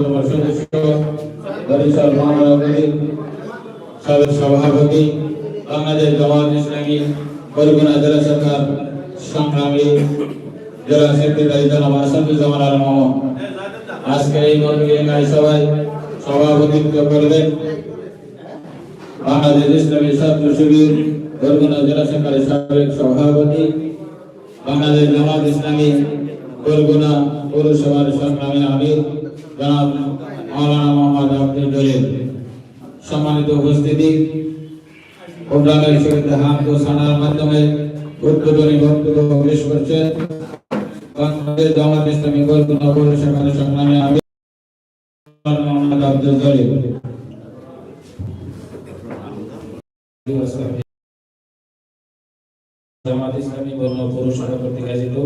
সদস্য বরিশাল মহানগরী সাবেক সভাপতি বাংলাদেশ জামাত ইসলামী বরগুনা জেলা সরকার সংগ্রামী জেলা সেক্রেটারি জনাব আসাদুজ্জামান আল মোহাম্মদ আজকে এই মন্দির সভায় সভাপতিত্ব করবেন বাংলাদেশ ইসলামী ছাত্র শিবির বরগুনা জেলা সরকারের সাবেক সভাপতি বাংলাদেশ জামাত ইসলামী বরগুনা পৌরসভার সংগ্রামী আমির জনাব মাওলানা মোহাম্মদ আব্দুল জলিল। সম্মানিত উপস্থিতি প্রোগ্রামের শুরুতে হাত ও সানার মাধ্যমে উদ্বোধনী বক্তব্য পেশ করছেন বাংলাদেশ জামাত ইসলামী বরগুনা পৌরসভার সংগ্রামী আমির মোহাম্মদ আব্দুল জলিল। জামাত ইসলামী বর্ণ পৌরসভা কর্তৃক আয়োজিত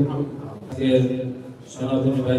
সনাতনী ভাই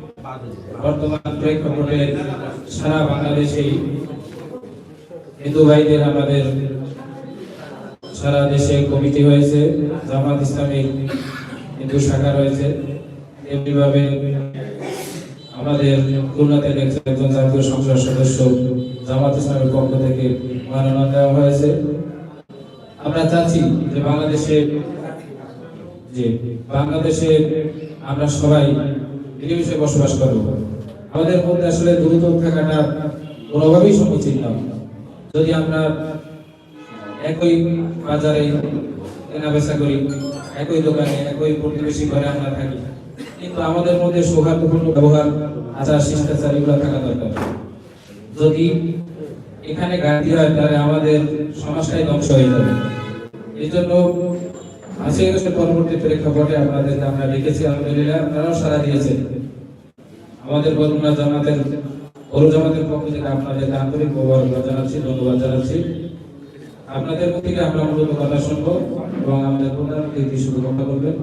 বর্তমান প্রেক্ষাপটে সারা বাংলাদেশেই হিন্দু ভাইদের আমাদের সারা দেশে কমিটি হয়েছে, জামাত ইসলামী হিন্দু শাখা রয়েছে। এমনিভাবে আমাদের খুলনাতে একজন জাতীয় সংসদ সদস্য জামাত ইসলামের পক্ষ থেকে মনোনয়ন দেওয়া হয়েছে। আমরা চাচ্ছি যে বাংলাদেশে যে বাংলাদেশে আমরা সবাই মিলেমিশে বসবাস করব। আমাদের মধ্যে আসলে দূরত্ব থাকাটা কোনোভাবেই সমীচীন নয় যদি আমরা একই বাজারে কেনা বেচা করি, একই দোকানে, একই প্রতিবেশী ঘরে আমরা থাকি, কিন্তু আমাদের মধ্যে সৌহার্দ্যপূর্ণ ব্যবহার, আচার, শিষ্টাচার এগুলো থাকা দরকার। যদি এখানে ঘাটতি হয় তাহলে আমাদের সমাজটাই ধ্বংস হয়ে যাবে। এই জন্য আগস্টের পরবর্তী প্রেক্ষাপটে আপনাদের আমরা লিখেছি, আলহামদুলিল্লাহ। আপনারাও সারা দিয়েছেন। আমাদের বরগুনা জামাতের পৌর জামাতের পক্ষ থেকে আপনাদের আন্তরিক মোবারকবাদ জানাচ্ছি, ধন্যবাদ জানাচ্ছি। আপনাদের থেকে আমরা মূলত কথা শুনব এবং আমাদের প্রধান অতিথি শুধু কথা বলবেন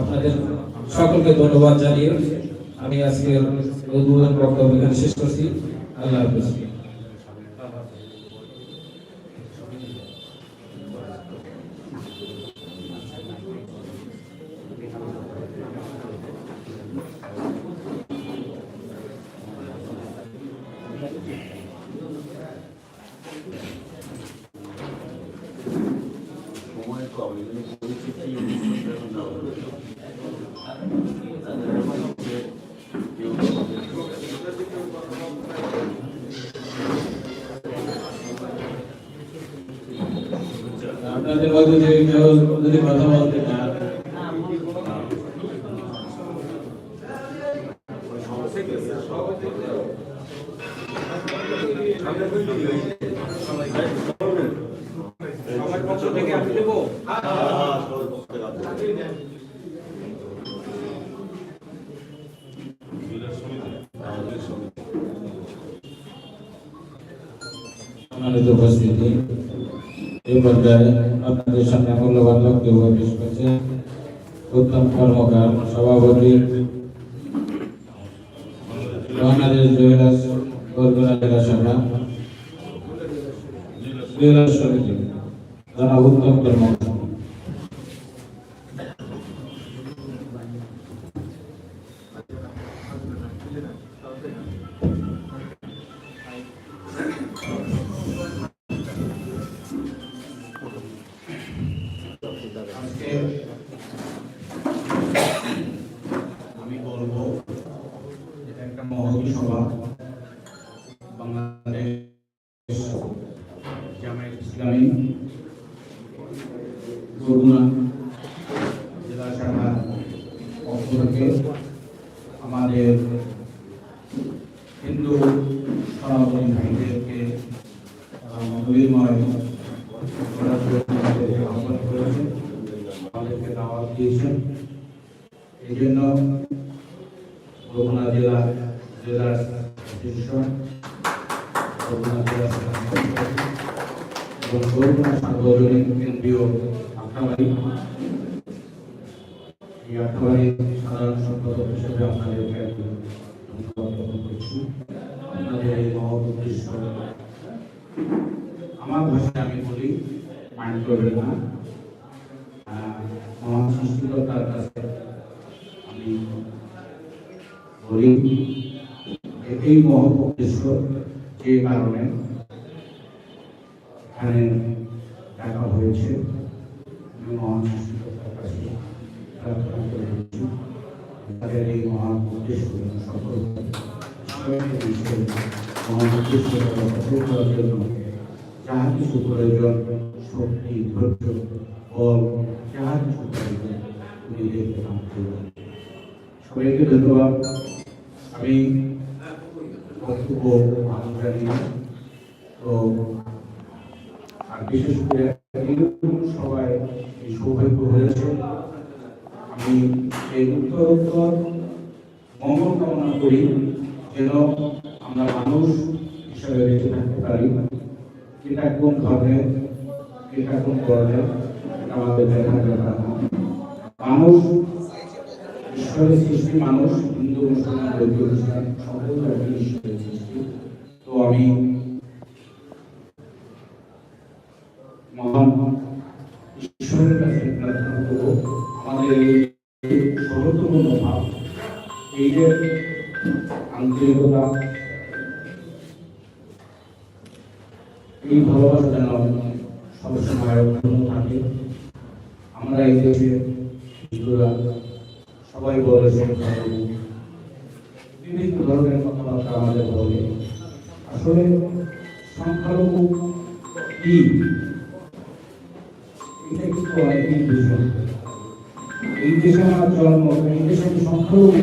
আপনাদের সকলকে ধন্যবাদ জানিয়ে আমি আজকে উদ্বোধন বক্তব্য এখানে শেষ করছি। আল্লাহ হাফিজ। সম্মানিত উপস্থিতি এই পর্যায়ে আপনাদের সামনে মূল্যবান বক্তব্য পেশ করছে উত্তম কর্মকার সভাপতি বাংলাদেশ জুয়েলার্স বরগুনা জেলা সভা জুয়েলার্স সমিতি জনাব উত্তম কর্মকার হিন্দু সনাতনী ভাইদেরকে নবীনময় আহ্বান করেছেন আমাদেরকে দাওয়াত দিয়েছেন। এই জন্য বগুড়া জেলা জেলার সার্বজনীন কেন্দ্রীয় আখ্যাবাড়ি এই সাধারণ সম্পাদক হিসেবে আপনাদেরকে আমার ভাষায় আমি বলি মাইন্ড করবেন না। আহ, মহান সৃষ্টিকর্তার কাছে আমি বলি এই মহৎ উদ্দেশ্য যে কারণে এখানে ডাকা হয়েছে আমি মহান সৃষ্টিকর্তার কাছে প্রার্থনা করে বলছি তাদের এই উদ্দেশ্য সফল মহান উদ্দেশ্য সফল করার জন্য যাহা কিছু প্রয়োজন শক্তি ধৈর্য বল যাহা কিছু প্রয়োজন নিজেকে সবাইকে ধন্যবাদ আমি তো আর বিশেষ করে সবাই সৌভাগ্য হয়েছে। আমি এই উত্তরোত্তর মঙ্গল কামনা করি যেন আমরা মানুষ হিসাবে বেঁচে থাকতে পারি। এটা কোন ধর্মে এটা কোন ধর্মে আমাদের দেখা ব্যাপার না মানুষ, ঈশ্বরের সৃষ্টি মানুষ, হিন্দু, মুসলমান, বৌদ্ধ মুসলমান সকল ধর্মের ঈশ্বরের সৃষ্টি। তো আমি এই আন্তরিকতা এই ভালোবাসা যেন সবসময় অক্ষুণ্ণ থাকে। আমরা এই দেশে সবাই বলে বিভিন্ন ধরনের কথাবার্তা আমাদের বলে। আসলে সংখ্যালঘু কি? এটা কিন্তু অনেকেই বুঝবে। এই দেশে আমার জন্ম, এই দেশে সংখ্যালঘু।